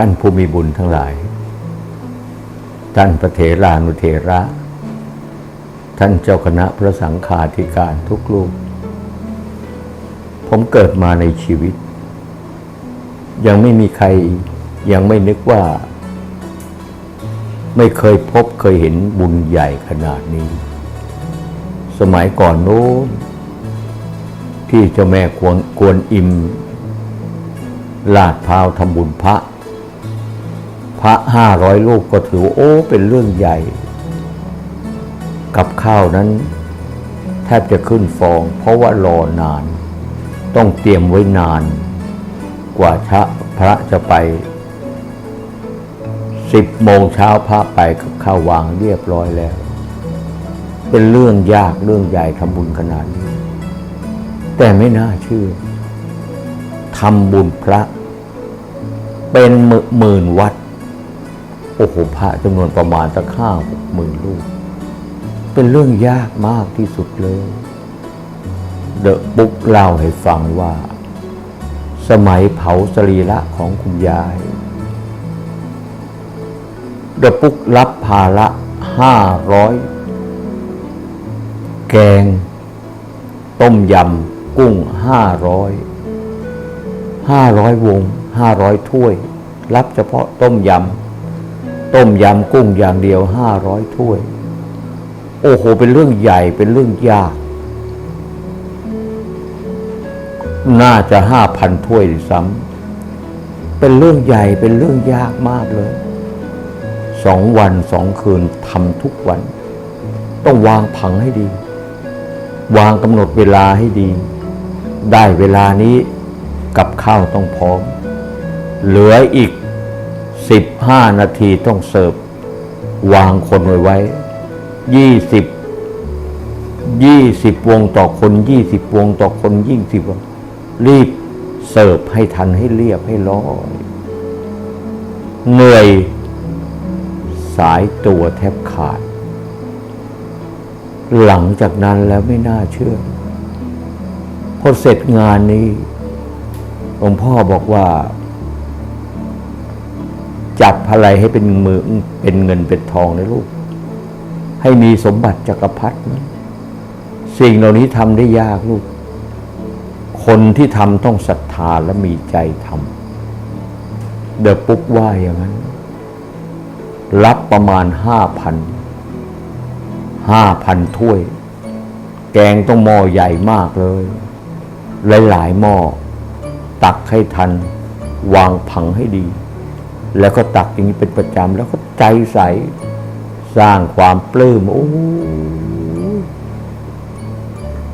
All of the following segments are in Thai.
ท่านผู้มีบุญทั้งหลาย ท่านพระเถรานุเถระ ท่านเจ้าคณะพระสังฆาธิการทุกรูปผมเกิดมาในชีวิต ยังไม่มีใครยังไม่นึกว่า ไม่เคยพบเคยเห็นบุญใหญ่ขนาดนี้ สมัยก่อนโน้นที่เจ้าแม่กวนกวนอิมลาดพาวทำบุญพระ พระห้าร้อยลูกก็ถือโอ้เป็นเรื่องใหญ่ กับข้าวนั้น แทบจะขึ้นฟอง เพราะว่ารอนาน ต้องเตรียมไว้นาน กว่าชะพระจะไปสิบโมงเช้าพระไปกับข้าววางเรียบร้อยแล้ว เป็นเรื่องยากเรื่องใหญ่ทำบุญขนาดนี้ แต่ไม่น่าเชื่อทำบุญพระ เป็นหมื่นวัด โอ้โหพระจำนวนประมาณสักห้าหกหมื่นลูก เป็นเรื่องยากมากที่สุดเลย เดอะบุ๊กเล่าให้ฟังว่า สมัยเผาสรีระของคุณยาย เดอะปุ๊กรับภาระห้าร้อยแกง ต้มยำ กุ้งห้าร้อยห้าร้อยวงห้าร้อยถ้วย รับเฉพาะต้มยำ ต้มยำกุ้งอย่างเดียวห้าร้อยถ้วย โอ้โห เป็นเรื่องใหญ่เป็นเรื่องยาก น่าจะห้าพันถ้วยด้วยซ้ำเป็นเรื่องใหญ่เป็นเรื่องยากมากเลยสองวันสองคืนทำทุกวัน ต้องวางผังให้ดี วางกำหนดเวลาให้ดี ได้เวลานี้กับข้าวต้องพร้อม เหลืออีก สิบห้านาทีต้องเสิร์ฟ วางคนไว้ไว้ยี่สิบยี่สิบวงต่อคนยี่สิบวงต่อคนยิ่งสิบวงรีบเสิร์ฟให้ทันให้เรียบให้ร้อย เหนื่อยสายตัวแทบขาด หลังจากนั้นแล้วไม่น่าเชื่อ พอเสร็จงานนี้หลวงพ่อบอกว่า จับอะไรให้เป็นมือเป็นเงินเป็นทองนะลูก ให้มีสมบัติจักรพรรดินะสิ่งเหล่านี้ทำได้ยากลูก คนที่ทำต้องศรัทธาและมีใจทำเดอะปุ๊กว่าอย่างนั้น รับประมาณห้าพันห้าพันถ้วย แกงต้องหม้อใหญ่มากเลย หลายๆหม้อ ตักให้ทัน วางผังให้ดี แล้วก็ตักอย่างนี้เป็นประจำแล้วก็ใจใสสร้างความปลื้มโอ้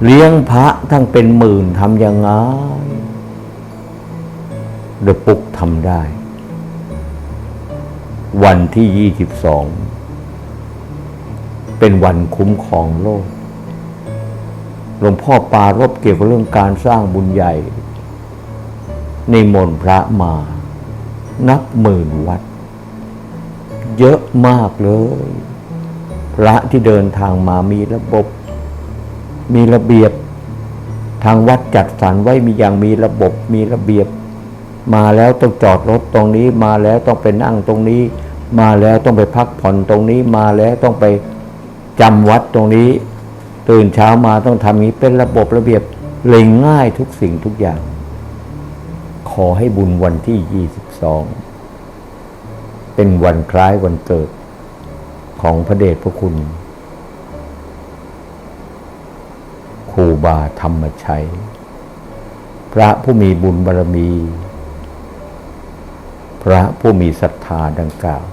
เลี้ยงพระทั้งเป็นหมื่นทำยังไงเดปุกทำได้ วันที่ยี่สิบสองเป็นวันคุ้มครองโลกหลวงพ่อปารบเกี่ยวกับเรื่องการสร้างบุญใหญ่ ในมนพระมา นับหมื่นวัด เยอะมากเลย พระที่เดินทางมามีระบบ มีระเบียบ ทางวัดจัดสรรไว้มีอย่างมีระบบมีระเบียบ มาแล้วต้องจอดรถตรงนี้ มาแล้วต้องไปนั่งตรงนี้ มาแล้วต้องไปพักผ่อนตรงนี้ มาแล้วต้องไปจำวัดตรงนี้ ตื่นเช้ามาต้องทำอย่านี้เป็นระบบระเบียบเลยง่ายทุกสิ่งทุกอย่าง ขอให้บุญวันที่ 22 เป็นวันคล้ายวันเกิดของพระเดชพระคุณครูบาธรรมชัย พระผู้มีบุญบารมี พระผู้มีศรัทธาดังกล่าว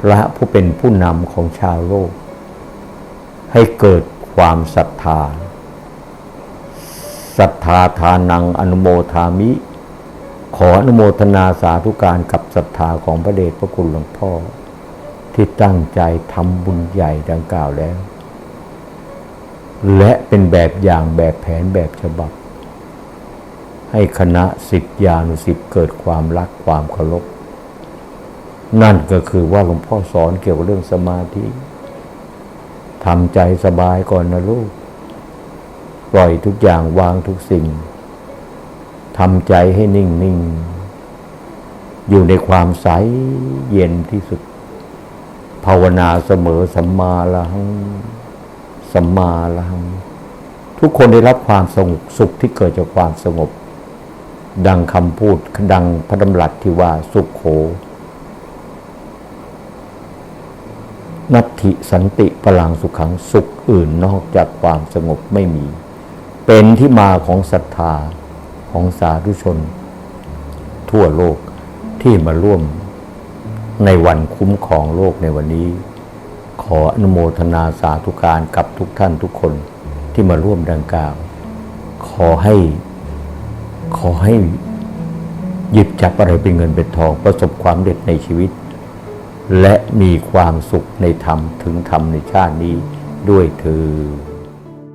พระผู้เป็นผู้นำของชาวโลก ให้เกิดความศรัทธาศรัทธาทานังอนุโมทามิ ออนุโมทนาสาธุการกับศรัทธาของพระเดชพระคุณหลวงพ่อ ที่ตั้งใจทำบุญใหญ่ดังกล่าวแล้ว และเป็นแบบอย่างแบบแผนแบบฉบับ ให้คณะสิทธิานุสิทธ์เกิดความรักความเคารพนั่นก็คือว่าหลวงพ่อสอนเกี่ยวกับเรื่องสมาธิทำใจสบายก่อนนะลูก ปล่อยทุกอย่างวางทุกสิ่ง ทำใจให้นิ่งนิ่งอยู่ในความใสเย็นที่สุด ภาวนาเสมอสัมมาละหังสัมมาละหังทุกคนได้รับความสงบสุขที่เกิดจากความสงบ ดังคำพูดดังพระดำรัสที่ว่าสุขโข นัตถิสันติพลังสุขขังสุขอื่นนอกจากความสงบไม่มี เป็นที่มาของศรัทธา ของสาธุชน ทั่วโลกที่มาร่วมในวันคุ้มครองโลกในวันนี้ ขออนุโมทนาสาธุการกับทุกท่านทุกคนที่มาร่วมดังกล่าว ขอให้ ขอให้หยิบจับอะไรเป็นเงินเป็นทอง ประสบความเร็จในชีวิต และมีความสุขในธรรมถึงธรรมในชาตินี้ด้วยเธอ